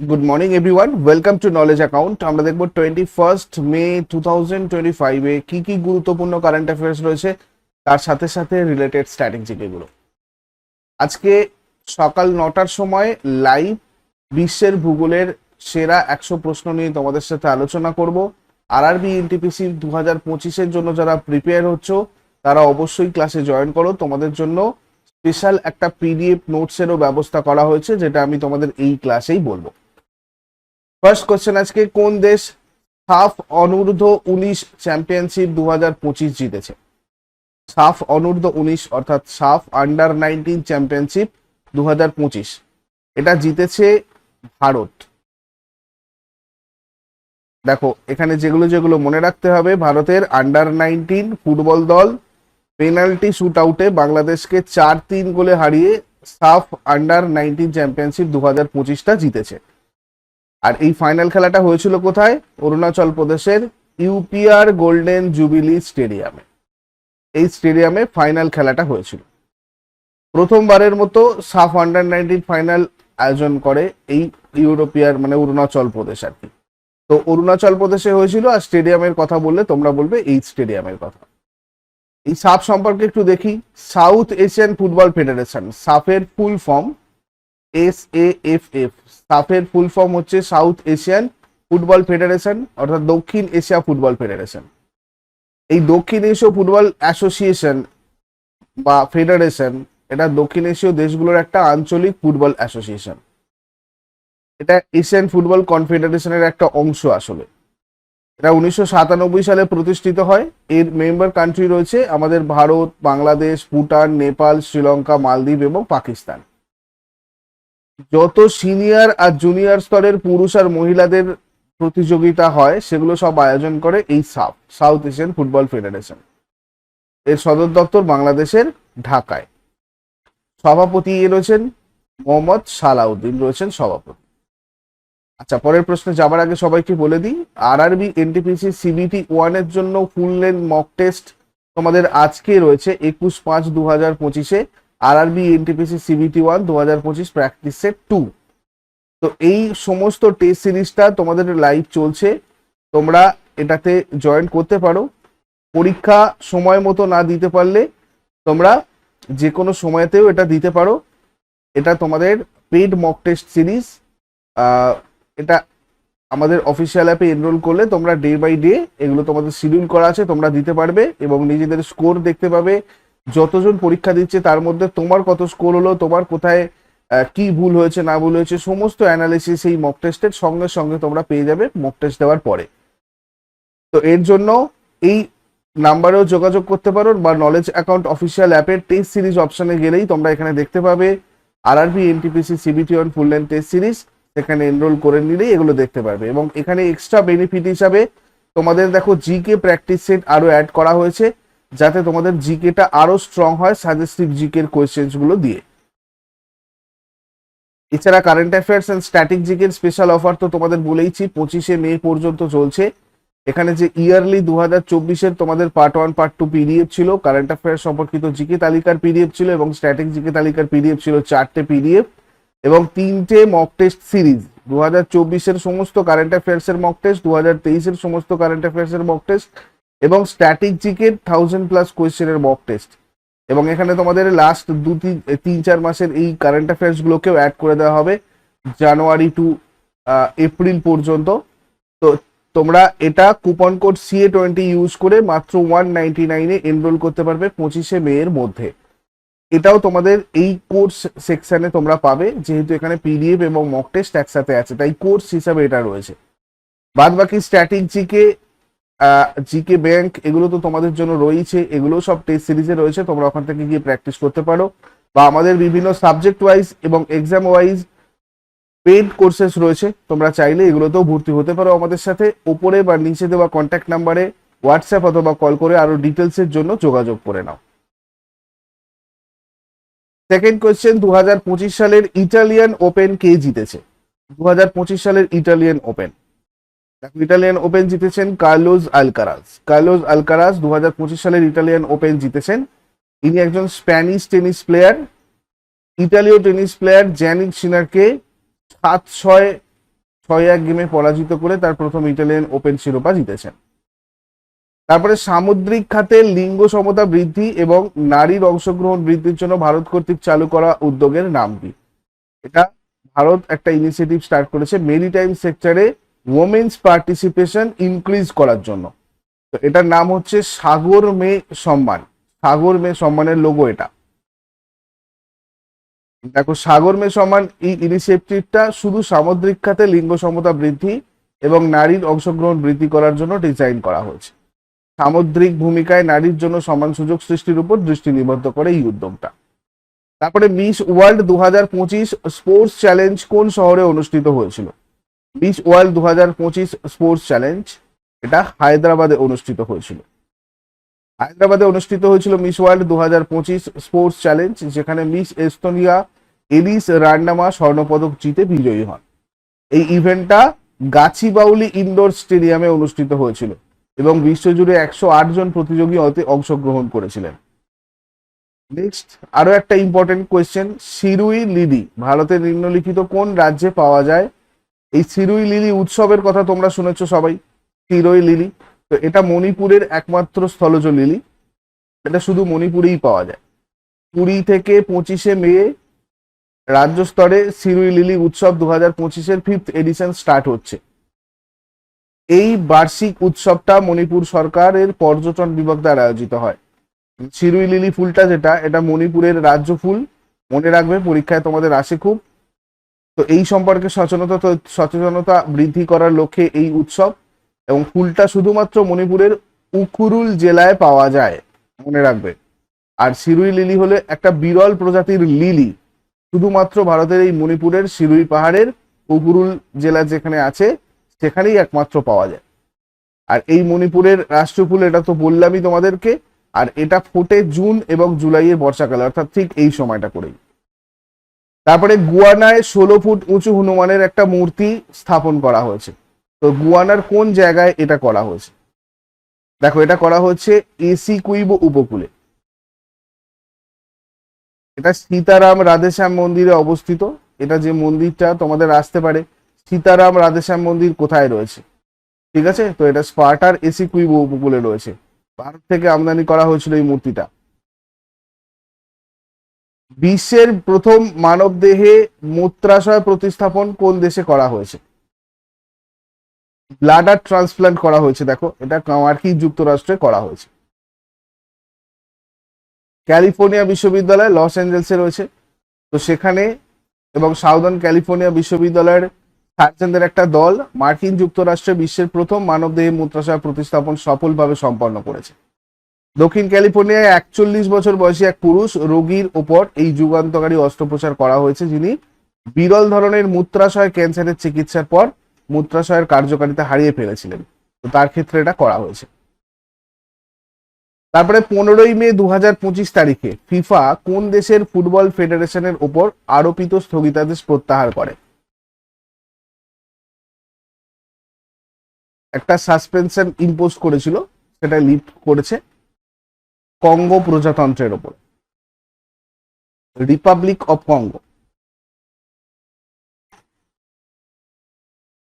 Good morning everyone welcome to knowledge account আমরা দেখব twenty first May two thousand twenty ফাইভে কী কী গুরুত্বপূর্ণ কারেন্ট অ্যাফেয়ার্স রয়েছে, তার সাথে সাথে রিলেটেড স্ট্র্যাটেজিগুলো আজকে সকাল নটার সময় লাইভ বিশ্বের ভূগোলের সেরা একশো প্রশ্ন নিয়ে তোমাদের সাথে আলোচনা করব। আরআরবি এনটিপিসি দু হাজার পঁচিশের জন্য যারা প্রিপেয়ার হচ্ছ, তারা অবশ্যই ক্লাসে জয়েন করো। তোমাদের জন্য স্পেশাল একটা পিডিএফ নোটসেরও ব্যবস্থা করা হয়েছে, যেটা আমি তোমাদের এই ক্লাসেই বলব। ফার্স্ট কোশ্চেন আজকে, কোন দেশ সাফ, অনূর্ধ্ব উনিশ চ্যাম্পিয়নশিপ দু হাজার পঁচিশ জিতেছে? সাফ, অনূর্ধ্ব উনিশ, অর্থাৎ সাফ আন্ডার নাইনটিন চ্যাম্পিয়নশিপ দু হাজার পঁচিশ। এটা জিতেছে ভারত। দেখো, এখানে যেগুলো যেগুলো মনে রাখতে হবে, ভারতের আন্ডার নাইনটিন ফুটবল দল পেনাল্টি শুট আউটে বাংলাদেশকে চার তিন গোলে হারিয়ে সাফ আন্ডার নাইনটিন চ্যাম্পিয়নশিপ দু হাজার পঁচিশটা জিতেছে। আর এই ফাইনাল খেলাটা হয়েছিল কোথায়? অরুণাচল প্রদেশের ইউপিআর গোল্ডেন জুবিলি স্টেডিয়ামে। এই স্টেডিয়ামে ফাইনাল খেলাটা হয়েছিল। প্রথমবারের মতো সাফ আন্ডার নাইনটিন ফাইনাল আয়োজন করে এই ইউরোপিয়ার মানে অরুণাচল প্রদেশ আর কি। তো অরুণাচল প্রদেশে হয়েছিল আর স্টেডিয়ামের কথা বললে তোমরা বলবে এই স্টেডিয়ামের কথা। এই সাফ সম্পর্কে একটু দেখি। South Asian football federation, সাফের full form S A F F সাফের full form হচ্ছে সাউথ এশিয়ান ফুটবল ফেডারেশন অর্থাৎ দক্ষিণ এশিয়া ফুটবল ফেডারেশন এই দক্ষিণ এশীয় ফুটবল অ্যাসোসিয়েশন বা ফেডারেশন এটা দক্ষিণ এশীয় দেশগুলোর একটা আঞ্চলিক ফুটবল অ্যাসোসিয়েশন এটা এশিয়ান ফুটবল কনফেডারেশনের একটা অংশ আসলে। এটা উনিশশো সাতানব্বই সালে প্রতিষ্ঠিত হয়। এর মেম্বার কান্ট্রি রয়েছে আমাদের ভারত, বাংলাদেশ, ভুটান, নেপাল, শ্রীলঙ্কা, মালদ্বীপ এবং পাকিস্তান। যত সিনিয়র আর জুনিয়র স্তরের পুরুষ আর মহিলাদের প্রতিযোগিতা হয়, সেগুলো সব আয়োজন করে এই সাফ, সাউথ এশিয়ান ফুটবল ফেডারেশন। এর সদর দপ্তর বাংলাদেশের ঢাকায়। সভাপতি রয়েছেন? মোহাম্মদ সালাউদ্দিন রয়েছেন সভাপতি। আচ্ছা পরের প্রশ্নে যাবার আগে সবাইকে বলে দিই আরআরবি এনটিপিসি সিবিটি ওয়ানের জন্য ফুল লেন মক টেস্ট তোমাদের আজকে রয়েছে একুশ পাঁচ দু হাজার পঁচিশে। আরআরবি এনটিপিসি সিবিটি ওয়ান দু হাজার পঁচিশ প্র্যাকটিস সেট টু তো এই সমস্ত টেস্ট সিরিজটা তোমাদের লাইভ চলছে। তোমরা এটাতে জয়েন করতে পারো। পরীক্ষা সময় মতো না দিতে পারলে তোমরা যে কোনো সময়তেও এটা দিতে পারো। এটা তোমাদের পেড মক টেস্ট সিরিজ। এটা আমাদের অফিসিয়াল অ্যাপে এনরোল করলে তোমরা ডে বাই ডে এগুলো তোমাদের শিডিউল করা আছে, তোমরা দিতে পারবে এবং নিজেদের স্কোর দেখতে পাবে। যতজন পরীক্ষা দিচ্ছে, তার মধ্যে তোমার কত স্কোর হলো, তোমার কোথায় কি ভুল হয়েছে, না ভুল হয়েছে, সমস্ত অ্যানালিসিস এই মক টেস্টের সঙ্গে সঙ্গে তোমরা পেয়ে যাবে মক টেস্ট দেওয়ার পরে। তো এর জন্য এই নাম্বারেও যোগাযোগ করতে পারো বা নলেজ অ্যাকাউন্ট অফিসিয়াল অ্যাপের টেস্ট সিরিজ অপশানে গেলেই তোমরা এখানে দেখতে পাবে আর RRB NTPC CBT one full length test series সেখানে এনরোল করে নিলেই এগুলো দেখতে পারবে। এবং এখানে এক্সট্রা বেনিফিট হিসাবে তোমাদের দেখো জিকে প্র্যাকটিস সেট আরও অ্যাড করা হয়েছে। যাতে তোমাদের জিকেটা আরও স্ট্রং হয় সাজেস্টিভ জিকের কোয়েশ্চেন্সগুলো দিয়ে। এছাড়া কারেন্ট অ্যাফেয়ার্স অ্যান্ড স্ট্যাটিক জিকের স্পেশাল অফার তো তোমাদের বলেইছি, পঁচিশে মে পর্যন্ত চলছে। এখানে যে ইয়ারলি দু হাজার চব্বিশের তোমাদের part one part two PDF ছিল কারেন্ট অ্যাফেয়ার্স সম্পর্কিত জিকে তালিকার পিডিএফ ছিল এবং স্ট্যাটিক জিকে তালিকার পিডিএফ ছিল চারটে পিডিএফ এবং তিনটে মক টেস্ট সিরিজ দু হাজার চব্বিশের সমস্ত কারেন্ট অ্যাফেয়ার্স এর মক টেস্ট দু হাজার তেইশের সমস্ত কারেন্ট অ্যাফেয়ার্স এর মক টেস্ট এবং স্ট্যাটিক জিকের থাউজেন্ড প্লাস কোয়েশ্চেনের মক টেস্ট এবং এখানে তোমাদের লাস্ট দু তিন তিন, চার মাসের এই কারেন্ট অ্যাফেয়ার্স গুলোকেও অ্যাড করে দেওয়া হবে জানুয়ারি টু এপ্রিল পর্যন্ত। তো তোমরা এটা coupon code CA twenty use করে মাত্র ওয়ান নাইনটি নাইনে এনরোল করতে পারবে পঁচিশে মে এর মধ্যে। এটাও তোমাদের এই কোর্স সেকশানে তোমরা পাবে, যেহেতু এখানে পিডিএফ এবং মক টেস্ট একসাথে আছে, তাই কোর্স হিসাবে এটা রয়েছে। বাদ বাকি স্ট্যাটিক জিকে ব্যাংক এগুলো তো তোমাদের জন্য রয়েছে, এগুলো সব টেস্ট সিরিজে রয়েছে, তোমরা ওখান থেকে গিয়ে প্র্যাকটিস করতে পারো। বা আমাদের বিভিন্ন সাবজেক্ট ওয়াইজ এবং এক্সাম ওয়াইজ পেড কোর্সেস রয়েছে, তোমরা চাইলে এগুলোতেও ভর্তি হতে পারো আমাদের সাথে। ওপরে বা নিচে দেওয়া কন্ট্যাক্ট নাম্বারে হোয়াটসঅ্যাপ অথবা কল করে আরও ডিটেলসের জন্য যোগাযোগ করে নাও। সেকেন্ড কোয়েশ্চেন দু হাজার পঁচিশ সালের ইটালিয়ান ওপেন কে জিতেছে? দু হাজার পঁচিশ সালের ইটালিয়ান ওপেন দেখো ইটালিয়ান ওপেন জিতেছেন কার্লোজ আলকারাজ কার্লোজ আলকারাজ দু হাজার পঁচিশ সালের ইটালিয়ান ওপেন জিতেছেন। ইনি একজন স্প্যানিশ টেনিস প্লেয়ার ইটালীয় টেনিস প্লেয়ার জ্যানিক সিনারকে সাত ছয় ছয় এক গেমে পরাজিত করে তার প্রথম ইটালিয়ান ওপেন শিরোপা জিতেছেন। তারপরে সামুদ্রিক খাতে লিঙ্গ সমতা বৃদ্ধি এবং নারীর অংশগ্রহণ বৃদ্ধির জন্য ভারত কর্তৃক চালু করা উদ্যোগের নাম কি এটা ভারত একটা ইনিশিয়েটিভ স্টার্ট করেছে। মেরিটাইম সেক্টরে ওমেন্স পার্টিসিপেশন ইনক্রিজ করার জন্য। তো এটার নাম হচ্ছে সাগর মে সম্মান। সাগর মে সম্মানের লোগো এটা। দেখো, সাগর মে সম্মান এই ইনিশিয়েটিভটা শুধু সামুদ্রিক খাতে লিঙ্গ সমতা বৃদ্ধি এবং নারীর অংশগ্রহণ বৃদ্ধি করার জন্য ডিজাইন করা হয়েছে। সামুদ্রিক ভূমিকায় নারীর জন্য সমান সুযোগ সৃষ্টির উপর দৃষ্টি নিবদ্ধ করে এই উদ্যোগটা। তারপরে মিস ওয়ার্ল্ড দু হাজার পঁচিশ স্পোর্টস চ্যালেঞ্জ কোন শহরে অনুষ্ঠিত হয়েছিল? মিস ওয়ার্ল্ড দু হাজার পঁচিশ স্পোর্টস চ্যালেঞ্জ এটা হায়দ্রাবাদে অনুষ্ঠিত হয়েছিল। হায়দ্রাবাদে অনুষ্ঠিত হয়েছিল মিস ওয়ার্ল্ড দু হাজার পঁচিশ স্পোর্টস চ্যালেঞ্জ যেখানে মিস এস্তোনিয়া এলিস রান্নামা স্বর্ণপদক জিতে বিজয়ী হন। এই ইভেন্টটা গাছিবাউলি ইনডোর স্টেডিয়ামে অনুষ্ঠিত হয়েছিল এবং বিশ্বজুড়ে একশো আট জন প্রতিযোগী অতে অংশগ্রহণ করেছিলেন। নেক্সট আরও একটা ইম্পর্টেন্ট কোয়েশ্চেন সিরুই লিডি ভারতের নিম্নলিখিত কোন রাজ্যে পাওয়া যায় এই সিরুই লিলি উৎসবের কথা তোমরা শুনেছ সবাই সিরুই লিলি। তো এটা মণিপুরের একমাত্র স্থলজ লিলি। এটা শুধু মণিপুরেই পাওয়া যায়। কুড়ি থেকে পঁচিশে মে রাজ্য স্তরে সিরুই লিলি উৎসব দু হাজার পঁচিশের ফিফথ এডিশন স্টার্ট হচ্ছে। এই বার্ষিক উৎসবটা মণিপুর সরকারের পর্যটন বিভাগ দ্বারা আয়োজিত হয়। সিরুই লিলি ফুলটা যেটা, এটা মণিপুরের রাজ্য ফুল। মনে রাখবে, পরীক্ষায় তোমাদের আসে খুব। তো এই সম্পর্কে সচেতনতা সচেতনতা বৃদ্ধি করার লক্ষ্যে এই উৎসব এবং ফুলটা শুধুমাত্র মণিপুরের উকুরুল জেলায় পাওয়া যায়, মনে রাখবে। আর সিরুই লিলি হলে একটা বিরল প্রজাতির লিলি। শুধুমাত্র ভারতের এই মণিপুরের সিরুই পাহাড়ের উখুরুল জেলা যেখানে আছে, সেখানেই একমাত্র পাওয়া যায়। আর এই মণিপুরের রাষ্ট্রফুল, এটা তো বললামই তোমাদেরকে, আর এটা ফোটে জুন এবং জুলাইয়ের বর্ষাকালে, অর্থাৎ ঠিক এই সময়টা করেই। তারপরে গুয়ানায় ষোলো ফুট উঁচু হনুমানের একটা মূর্তি স্থাপন করা হয়েছে। তো গুয়ানার কোন জায়গায় এটা করা হয়েছে? দেখো, এটা করা হচ্ছে এসি কুইব উপকূলে। এটা সীতারাম রাধেশ্যাম মন্দিরে অবস্থিত। এটা যে মন্দিরটা তোমাদের আসতে পারে, সীতারাম রাধেশ্যাম মন্দির কোথায় রয়েছে? ঠিক আছে? তো এটা স্পার্টার এসি কুইব উপকূলে রয়েছে। ভারত থেকে আমদানি করা হয়েছিল এই মূর্তিটা। বিশ্বের প্রথম মানব দেহে মূত্রাশয় প্রতিস্থাপন কোন দেশে করা হয়েছে? ব্লাডার ট্রান্সপ্লান্ট করা হয়েছে, দেখো। এটা মার্কিন যুক্তরাষ্ট্রে করা হয়েছে। ক্যালিফোর্নিয়া বিশ্ববিদ্যালয় লস অ্যাঞ্জেলসে রয়েছে। তো সেখানে এবং সাউদার্ন ক্যালিফোর্নিয়া বিশ্ববিদ্যালয়ের সার্জনদের একটা দল মার্কিন যুক্তরাষ্ট্রে বিশ্বের প্রথম মানবদেহে মূত্রাশয় প্রতিস্থাপন সফলভাবে সম্পন্ন করেছে। দক্ষিণ ক্যালিফোর্নিয়ায় একচল্লিশ বছর বয়সী এক পুরুষ রোগীর ওপর এই যুগান্তকারী অস্ত্রোপচার করা হয়েছে, যিনি বিরল ধরনের মূত্রাশয় ক্যান্সারের চিকিৎসার পর মূত্রাশয়ের কার্যকারিতা হারিয়ে ফেলেছিলেন। তো তার ক্ষেত্রে এটা করা হয়েছে। তারপরে পনেরোই মে দু তারিখে ফিফা কোন দেশের ফুটবল ফেডারেশনের ওপর আরোপিত স্থগিতাদেশ প্রত্যাহার করে? একটা সাসপেনশন ইম্পোজ করেছিল, সেটা লিফট করেছে। কঙ্গো প্রজাতন্ত্রের ওপর। Republic of Congo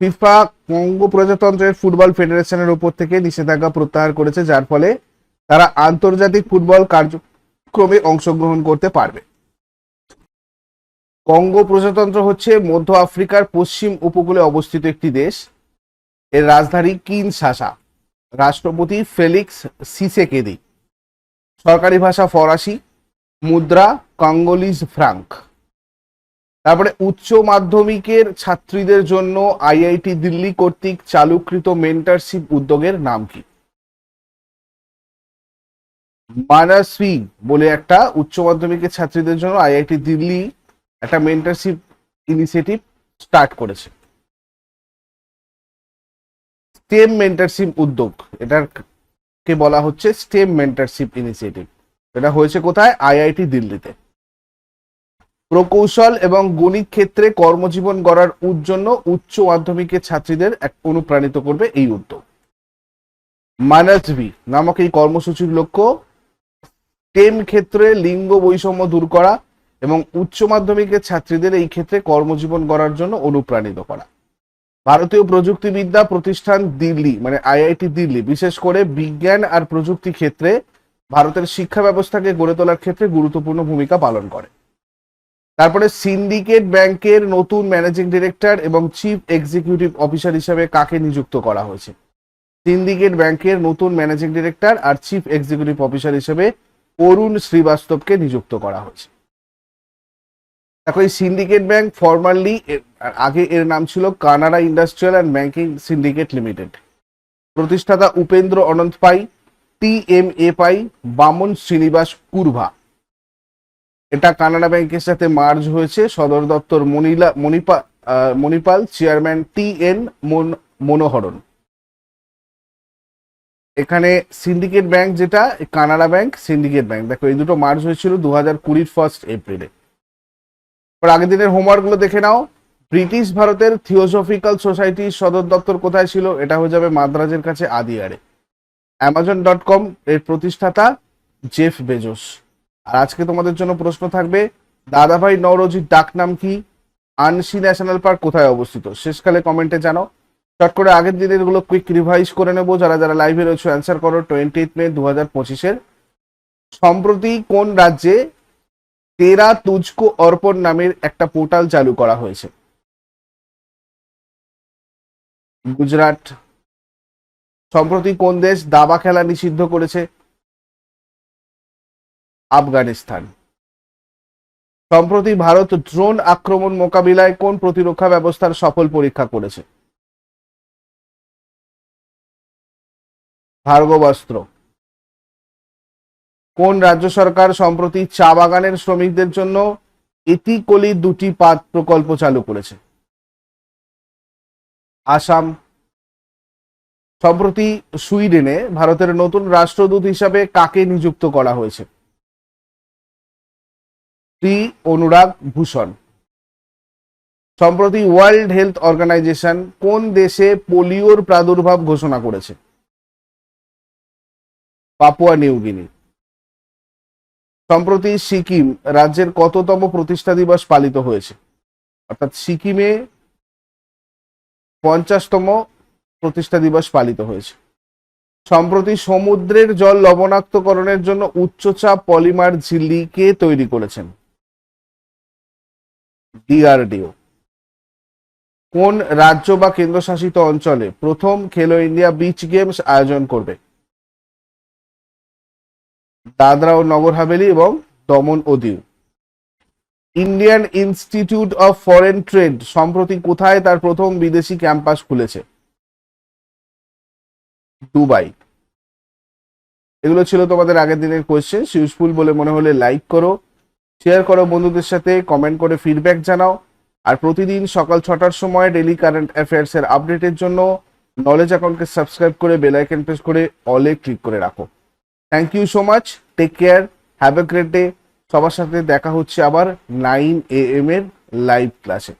FIFA Congo প্রজাতন্ত্রের ফুটবল ফেডারেশনের উপর থেকে নিষেধাজ্ঞা প্রত্যাহার করেছে, যার ফলে তারা আন্তর্জাতিক ফুটবল কার্যক্রমে অংশগ্রহণ করতে পারবে। কঙ্গো প্রজাতন্ত্র হচ্ছে মধ্য আফ্রিকার পশ্চিম উপকূলে অবস্থিত একটি দেশ। এর রাজধানী কিনশাসা রাষ্ট্রপতি ফেলিক্স সিসেকেদি। সরকারি ভাষা ফরাসি, মুদ্রা, কঙ্গোলিজ, ফ্রাঙ্ক। তারপরে উচ্চ মাধ্যমিকের ছাত্রীদের জন্য আইআইটি দিল্লি কর্তৃক চালুকৃত মেন্টারশিপ উদ্যোগের নাম কি? মানাসি বলে একটা উচ্চ মাধ্যমিকের ছাত্রীদের জন্য আইআইটি দিল্লি একটা মেন্টারশিপ ইনিশিয়েটিভ স্টার্ট করেছে। স্টেম মেন্টারশিপ উদ্যোগ, এটার কে বলা হচ্ছে স্টেম মেন্টারশিপ ইনিশিয়েটিভ। এটা হয়েছে কোথায়? আইআইটি দিল্লিতে। প্রকৌশল এবং গণিত ক্ষেত্রে কর্মজীবন গড়ার জন্য উচ্চ মাধ্যমিকের ছাত্রীদের এক অনুপ্রাণিত করবে এই উদ্যোগ। মানাজভি নামক এই কর্মসূচির লক্ষ্য স্টেম ক্ষেত্রে লিঙ্গ বৈষম্য দূর করা এবং উচ্চ মাধ্যমিকের ছাত্রীদের এই ক্ষেত্রে কর্মজীবন গড়ার জন্য অনুপ্রাণিত করা। ভারতীয় প্রযুক্তিবিদ্যা প্রতিষ্ঠান দিল্লি মানে আইআইটি দিল্লি, বিশেষ করে বিজ্ঞান আর প্রযুক্তি ক্ষেত্রে ভারতের শিক্ষা ব্যবস্থাকে গড়ে তোলার ক্ষেত্রে গুরুত্বপূর্ণ ভূমিকা পালন করে। তারপরে সিন্ডিকেট ব্যাংকের নতুন ম্যানেজিং ডিরেক্টর এবং চিফ এক্সিকিউটিভ অফিসার হিসেবে কাকে নিযুক্ত করা হয়েছে? সিন্ডিকেট ব্যাংকের নতুন ম্যানেজিং ডিরেক্টর আর চিফ এক্সিকিউটিভ অফিসার হিসেবে অরুণ শ্রীবাস্তবকে নিযুক্ত করা হয়েছে। দেখো, এই সিন্ডিকেট ব্যাংক ফর্মালি আগে এর নাম ছিল Canara industrial and banking syndicate limited. প্রতিষ্ঠাতা উপেন্দ্র অনন্ত পাই, টি এম এ পাই, বামন শ্রীনিবাস কুরভা। এটা কানাডা ব্যাংকের সাথে মার্জ হয়েছে। সদর দপ্তর মনিলা মণিপা Manipal chairman T N Manoharan. এখানে সিন্ডিকেট ব্যাংক যেটা, কানাডা ব্যাংক সিন্ডিকেট ব্যাংক দেখো, এই দুটো মার্জ হয়েছিল দু হাজার কুড়ির ফার্স্ট এপ্রিলে আগের দিনের হোমওয়ার্কগুলো দেখে নাও। ব্রিটিশ ভারতের থিওসফিক্যাল সোসাইটির সদর দপ্তর কোথায় ছিল? এটা হয়ে যাবে মাদ্রাজের কাছে আদিয়ারে। অ্যামাজন ডট কম এর প্রতিষ্ঠাতা জেফ বেজোস। আর আজকে তোমাদের জন্য প্রশ্ন থাকবে, দাদাভাই নওরোজির ডাক নাম কি? আনসি ন্যাশনাল পার্ক কোথায় অবস্থিত? শেষকালে কমেন্টে জানো চট করে আগের দিনেরগুলো কুইক রিভাইজ করে নেব। যারা যারা লাইভে রয়েছে অ্যান্সার করো। টোয়েন্টি মে দু হাজার পঁচিশের। সম্প্রতি কোন রাজ্যে তেরা তুজকো অর্পণ নামের একটা পোর্টাল চালু করা হয়েছে? গুজরাট। সম্প্রতি কোন দেশ দাবা খেলা নিষিদ্ধ করেছে? আফগানিস্তান। সম্প্রতি ভারত ড্রোন আক্রমণ মোকাবিলায় কোন প্রতিরক্ষা ব্যবস্থার সফল পরীক্ষা করেছে? ভার্গবাস্ত্র কোন রাজ্য সরকার সম্প্রতি চা বাগানের শ্রমিকদের জন্য এতিকলি দুটি পাত প্রকল্প চালু করেছে? আসাম, সম্প্রতি সুইডেনে ভারতের নতুন রাষ্ট্রদূত হিসাবে কাকে নিযুক্ত করা হয়েছে? অনুরাগ ভূষণ। সম্প্রতি ওয়ার্ল্ড হেলথ অর্গানাইজেশন কোন দেশে পোলিওর প্রাদুর্ভাব ঘোষণা করেছে? পাপুয়া নিউগিনি সম্প্রতি সিকিম রাজ্যের কততম প্রতিষ্ঠা দিবস পালিত হয়েছে? অর্থাৎ সিকিমে পঞ্চাশতম প্রতিষ্ঠা দিবস পালিত হয়েছে। সম্প্রতি সমুদ্রের জল লবণাক্তকরণের জন্য উচ্চচাপ পলিমার ঝিল্লি কে তৈরি করেছেন ডিআরডিও কোন রাজ্য বা কেন্দ্রশাসিত অঞ্চলে প্রথম খেলো ইন্ডিয়া বিচ গেমস আয়োজন করবে? দাদরা ও নগর হাভেলি এবং দমন ও Diu. Indian institute of foreign trade সম্প্রতি কোথায় তার প্রথম বিদেশি ক্যাম্পাস খুলেছে? দুবাই। এগুলো ছিল তোমাদের আগের দিনের কোয়েশ্চেন ইউজফুল বলে মনে হলে লাইক করো শেয়ার করো বন্ধুদের সাথে কমেন্ট করে ফিডব্যাক জানাও, আর প্রতিদিন সকাল ছটার সময় ডেলি কারেন্ট অ্যাফেয়ার্স এর আপডেটের জন্য নলেজ অ্যাকাউন্টকে সাবস্ক্রাইব করে বেল প্রেস করে অলে ক্লিক করে রাখো। Thank you so much take care have a great day সবার সাথে দেখা হচ্ছে আবার নাইন এ এম এর লাইভ ক্লাসে